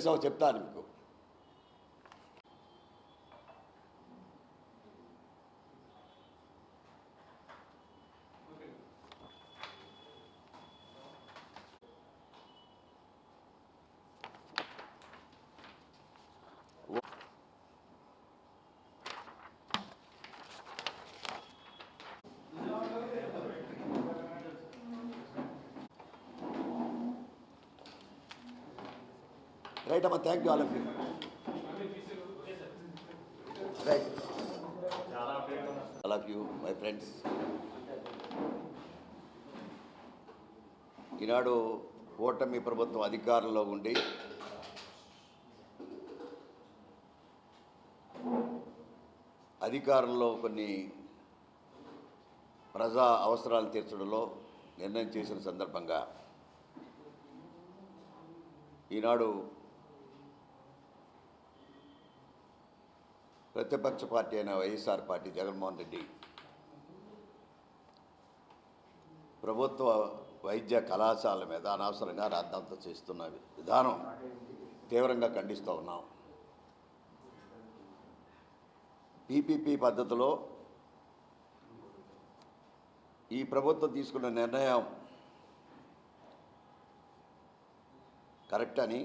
చేసావో చెప్తాను మీకు. రైట్ అమ్మా thank you all of you right all of you my friends ఈనాడు ఓటమి ప్రభుత్వం అధికారంలో ఉండి అధికారంలో కొన్ని ప్రజా అవసరాలు తీర్చడంలో నిర్ణయం చేసిన సందర్భంగా ఈనాడు ప్రతిపక్ష పార్టీ అయిన వైఎస్ఆర్ పార్టీ జగన్మోహన్ రెడ్డి ప్రభుత్వ వైద్య కళాశాల మీద అనవసరంగా రాద్ధాంతం చేస్తున్న విధానం తీవ్రంగా ఖండిస్తూ ఉన్నాం. పీపీపీ పద్ధతిలో ఈ ప్రభుత్వం తీసుకున్న నిర్ణయం కరెక్ట్ అని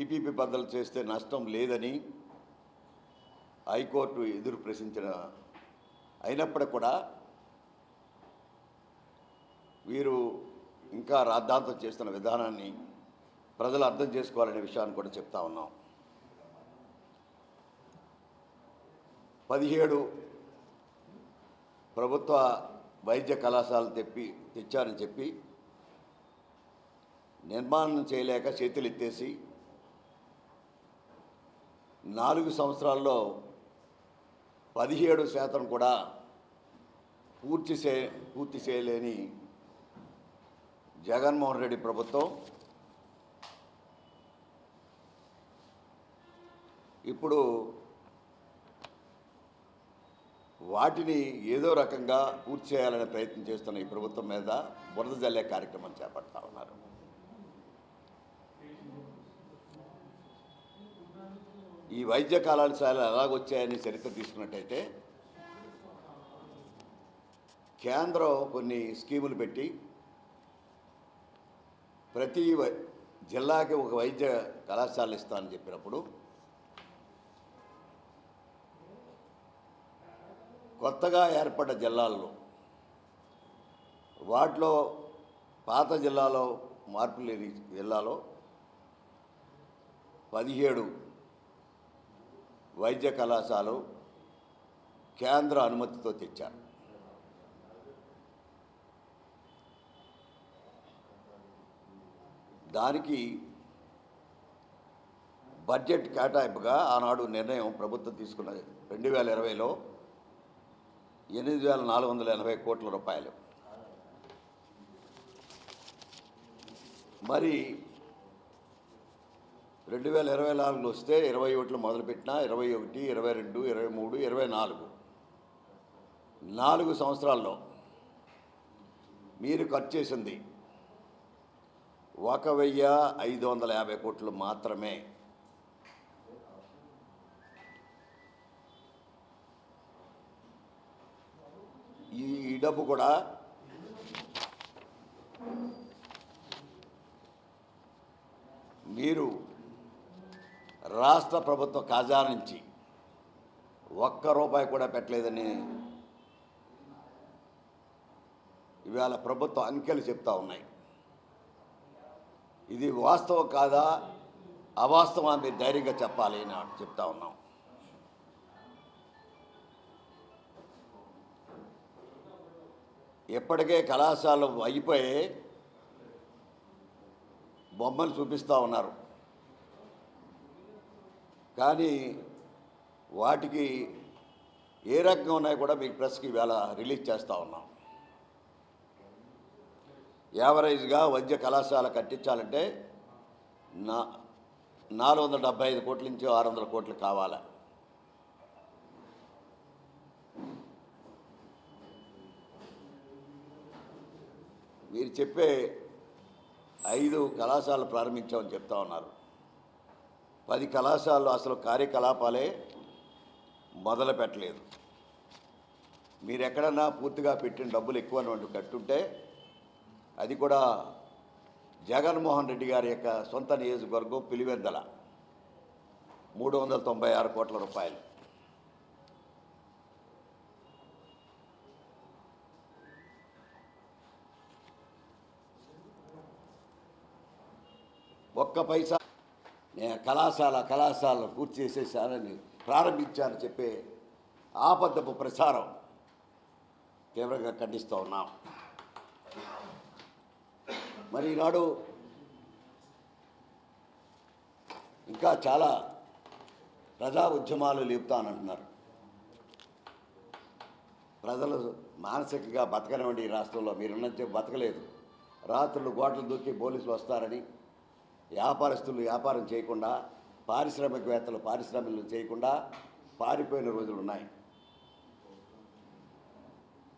పీపీపీ పద్ధతులు చేస్తే నష్టం లేదని హైకోర్టు ఎదురు ప్రశ్నించిన అయినప్పటికి కూడా వీరు ఇంకా రాద్ధాంతం చేస్తున్న విధానాన్ని ప్రజలు అర్థం చేసుకోవాలనే విషయాన్ని కూడా చెప్తా ఉన్నాం. పదిహేడు ప్రభుత్వ వైద్య కళాశాలలు తెప్పి తెచ్చారని చెప్పి నిర్మాణం చేయలేక చేతులు ఎత్తేసి నాలుగు సంవత్సరాల్లో పదిహేడు శాతం కూడా పూర్తి చే పూర్తి చేయలేని జగన్మోహన్ రెడ్డి ప్రభుత్వం. ఇప్పుడు వాటిని ఏదో రకంగా పూర్తి చేయాలనే ప్రయత్నం చేస్తున్న ఈ ప్రభుత్వం మీద బురద జల్లే కార్యక్రమం చేపడతా ఉన్నారు. ఈ వైద్య కళాశాలలు ఎలాగొచ్చాయని చరిత్ర తీసుకున్నట్టయితే కేంద్రం కొన్ని స్కీములు పెట్టి ప్రతి జిల్లాకి ఒక వైద్య కళాశాల ఇస్తానని చెప్పినప్పుడు కొత్తగా ఏర్పడ్డ జిల్లాల్లో వాటిలో పాత జిల్లాలో మార్పు లేని జిల్లాలో పదిహేడు వైద్య కళాశాల కేంద్ర అనుమతితో తెచ్చారు. దానికి బడ్జెట్ కేటాయింపుగా ఆనాడు నిర్ణయం ప్రభుత్వం తీసుకున్నది. రెండు వేల ఇరవైలో ఎనిమిది వేల నాలుగు వందల ఎనభై కోట్ల రూపాయలు. మరి రెండు వేల ఇరవై నాలుగులో వస్తే ఇరవై ఒకటిలో మొదలుపెట్టిన ఇరవై ఒకటి ఇరవై రెండు ఇరవై మూడు ఇరవై నాలుగు. నాలుగు సంవత్సరాల్లో మీరు ఖర్చు చేసింది ఒక వెయ్యి ఐదు వందల యాభై కోట్లు మాత్రమే. ఈ ఈ డబ్బు కూడా మీరు రాష్ట్ర ప్రభుత్వ ఖజానా నుంచి ఒక్క రూపాయి కూడా పెట్టలేదని ఇవాళ ప్రభుత్వ అంకెలు చెప్తా ఉన్నాయి. ఇది వాస్తవం కాదా? అవాస్తవం అని ధైర్యంగా చెప్పాలి అని చెప్తా ఉన్నాం. ఎప్పటికే కళాశాలలు అయిపోయి బొమ్మలు చూపిస్తూ ఉన్నారు. కానీ వాటికి ఏ రకంగా ఉన్నాయో కూడా మీకు ప్రెస్కి ఇవాళ రిలీజ్ చేస్తూ ఉన్నాం. యావరేజ్గా వైద్య కళాశాల కట్టించాలంటే నా నాలుగు వందల డెబ్బై ఐదు కోట్ల నుంచి ఆరు వందల కోట్లు కావాలి? మీరు చెప్పే ఐదు కళాశాలలు ప్రారంభించామని చెప్తా ఉన్నారు. పది కళాశాలలో అసలు కార్యకలాపాలే మొదలు పెట్టలేదు మీరు ఎక్కడన్నా పూర్తిగా పెట్టిన డబ్బులు ఎక్కువ కట్టుంటే అది కూడా జగన్మోహన్ రెడ్డి గారి యొక్క సొంత నియోజకవర్గం పిలివెందల. మూడు వందల తొంభై ఆరు కోట్ల రూపాయలు. ఒక్క పైసా కళాశాల కళాశాల పూర్తి చేసేసానని ప్రారంభించారని చెప్పే ఆపద్దపు ప్రచారం తీవ్రంగా ఖండిస్తూ ఉన్నాం. మరి ఈనాడు ఇంకా చాలా ప్రజా ఉద్యమాలు లేపుతానంటున్నారు. ప్రజలు మానసికంగా బతకనివ్వండి ఈ రాష్ట్రంలో మీరున్నంత బతకలేదు. రాత్రులు గోడలు దూకి పోలీసులు వస్తారని వ్యాపారస్తులు వ్యాపారం చేయకుండా పారిశ్రామికవేత్తలు పారిశ్రామికలు చేయకుండా పారిపోయిన రోజులు ఉన్నాయి.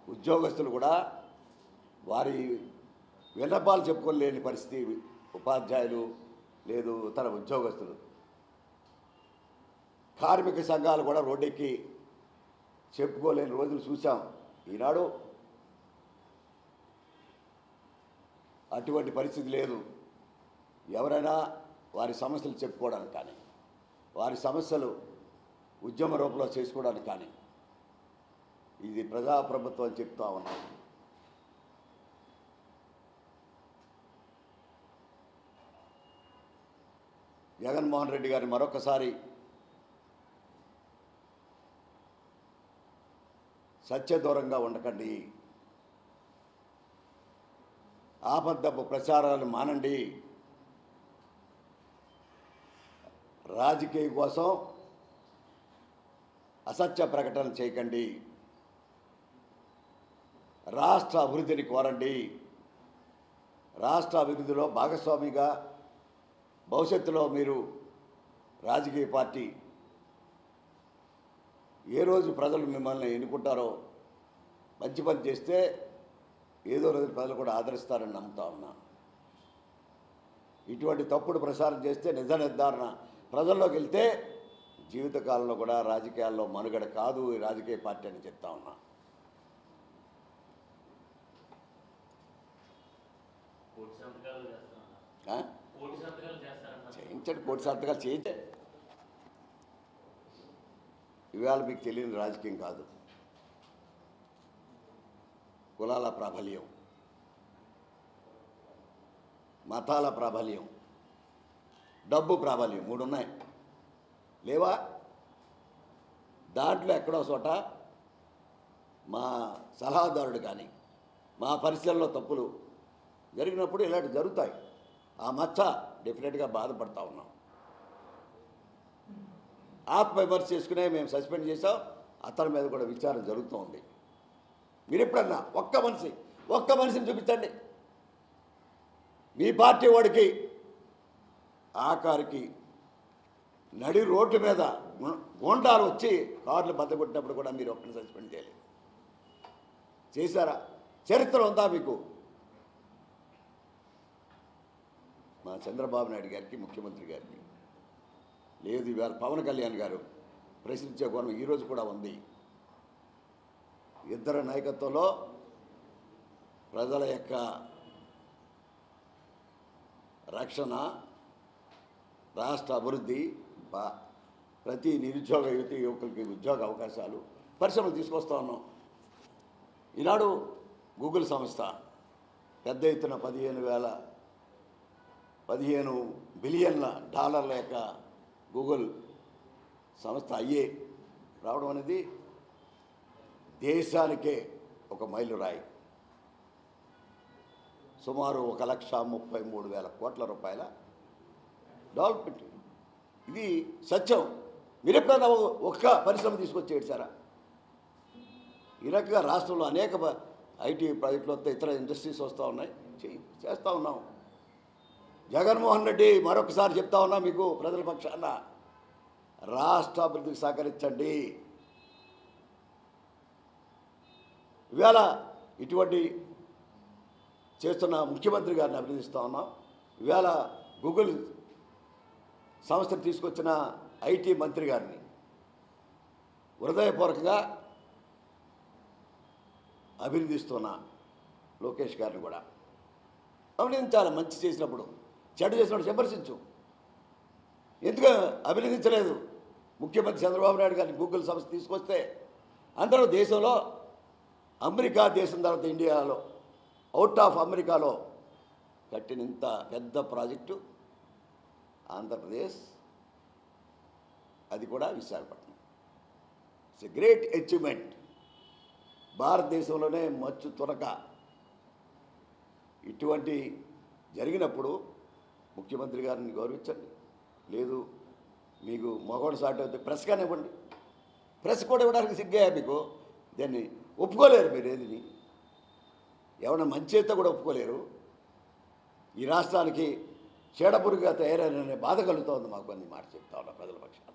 ఉద్యోగస్తులు కూడా వారి విన్నపాలు చెప్పుకోలేని పరిస్థితి ఉపాధ్యాయులు లేదు ఇతర ఉద్యోగస్తులు. కార్మిక సంఘాలు కూడా రోడ్డెక్కి చెప్పుకోలేని రోజులు చూసాం ఈనాడు. అటువంటి పరిస్థితి లేదు. ఎవరైనా వారి సమస్యలు చెప్పుకోవడానికి కానీ వారి సమస్యలు ఉద్యమ రూపంలో చేసుకోవడానికి కానీ ఇది ప్రజాప్రభుత్వం అని చెప్తా ఉన్నాం. జగన్మోహన్ రెడ్డి గారిని మరొకసారి సత్యదూరంగా ఉండకండి. ఆపద్దపు ప్రచారాలను మానండి. రాజకీయ కోసం అసత్య ప్రకటన చేయకండి. రాష్ట్ర అభివృద్ధిని కోరండి. రాష్ట్ర అభివృద్ధిలో భాగస్వామిగా భవిష్యత్తులో మీరు రాజకీయ పార్టీ ఏ రోజు ప్రజలు మిమ్మల్ని ఎన్నుకుంటారో మంచి పని చేస్తే ఏదో రోజు ప్రజలు కూడా ఆదరిస్తారని నమ్ముతా ఉన్నా. ఇటువంటి తప్పుడు ప్రసారం చేస్తే నిజ నిర్ధారణ ప్రజల్లోకి వెళ్తే జీవితకాలంలో కూడా రాజకీయాల్లో మనుగడ కాదు ఈ రాజకీయ పార్టీ అని చెప్తా ఉన్నా. చేయించండి కోటి సంతకాలు చేయించే ఇవాళ మీకు తెలియని రాజకీయం కాదు. కులాల ప్రాబల్యం. మతాల ప్రాబల్యం. డబ్బు ప్రాబల్యం మూడు ఉన్నాయి లేవా? దాంట్లో ఎక్కడో చోట మా సలహాదారుడు కానీ మా పరిశీలనలో తప్పులు జరిగినప్పుడు ఇలాంటి జరుగుతాయి. ఆ మచ్చ డెఫినెట్గా బాధపడతా ఉన్నాం. ఆత్మవిమర్శ చేసుకునే మేము సస్పెండ్ చేసాం అతని మీద కూడా విచారణ జరుగుతూ ఉంది. మీరు ఎప్పుడన్నా ఒక్క మనిషి ఒక్క మనిషిని చూపించండి. మీ పార్టీ వాడికి ఆఖరికి నడి రోడ్డు మీద గోండాలు వచ్చి కార్లు బద్దగొట్టినప్పుడు కూడా మీరు ఒక్కరిని సస్పెండ్ చేయలేదు. చేశారా? చరిత్ర ఉందా మీకు? మా చంద్రబాబు నాయుడు గారికి ముఖ్యమంత్రి గారికి లేదు ఇవాళ పవన్ కళ్యాణ్ గారు ప్రశ్నించే కోణం ఈరోజు కూడా ఉంది. ఇద్దరు నాయకత్వంలో ప్రజల యొక్క రక్షణ రాష్ట్ర అభివృద్ధి బా- ప్రతి నిరుద్యోగ యువతి యువకులకి ఉద్యోగ అవకాశాలు పరిశ్రమలు తీసుకొస్తా ఉన్నాం. ఈనాడు గూగుల్ సంస్థ పెద్ద ఎత్తున పదిహేను వేల పదిహేను బిలియన్ల డాలర్ల యొక్క గూగుల్ సంస్థ అయ్యే రావడం అనేది దేశానికే ఒక మైలురాయి. సుమారు ఒక లక్ష ముప్పై మూడు వేల కోట్ల రూపాయల డెవలప్మెంట్ ఇది సత్యం. మీరు ఎప్పుడైనా ఒక్క పరిశ్రమ తీసుకొచ్చి సారా. ఈ రకంగా రాష్ట్రంలో అనేక ఐటీ ప్రాజెక్టులు వస్తే ఇతర ఇండస్ట్రీస్ వస్తూ ఉన్నాయి. చేయి చేస్తూ ఉన్నాం. జగన్మోహన్ రెడ్డి మరొకసారి చెప్తా ఉన్నా మీకు ప్రజల పక్షాన. రాష్ట్ర అభివృద్ధికి సహకరించండి. ఇవాళ ఇటువంటి చేస్తున్న ముఖ్యమంత్రి గారిని అభినందిస్తూ ఉన్నాం. ఇవాళ గూగుల్ సంస్థ తీసుకొచ్చిన ఐటీ మంత్రి గారిని హృదయపూర్వకంగా అభినందిస్తున్న లోకేష్ గారిని కూడా. అభినందించాలి మంచి చేసినప్పుడు. చెడు చేసినప్పుడు విమర్శించు ఎందుకు అభినందించలేదు? ముఖ్యమంత్రి చంద్రబాబు నాయుడు గారిని గూగుల్ సంస్థ తీసుకొస్తే అందరూ దేశంలో అమెరికా దేశం తర్వాత ఇండియాలో అవుట్ ఆఫ్ అమెరికాలో కట్టినంత పెద్ద ప్రాజెక్టు ఆంధ్రప్రదేశ్ అది కూడా Visakhapatnam. It's a great achievement భారతదేశంలోనే మచ్చు తునక. ఇటువంటి జరిగినప్పుడు ముఖ్యమంత్రి గారిని గౌరవించండి. లేదు మీకు మగవాడు సాటి అయితే ప్రెస్ కానివ్వండి ప్రెస్ కూడా ఇవ్వడానికి సిగ్గా మీకు? దాన్ని ఒప్పుకోలేరు మీరు ఏదిని? ఎవరైనా మంచి అయితే కూడా ఒప్పుకోలేరు. ఈ రాష్ట్రానికి చీడపురుగా తయారైన బాధ కలుగుతోంది మాకు అన్ని మాట చెప్తా ఉన్నా ప్రజల పక్షాన.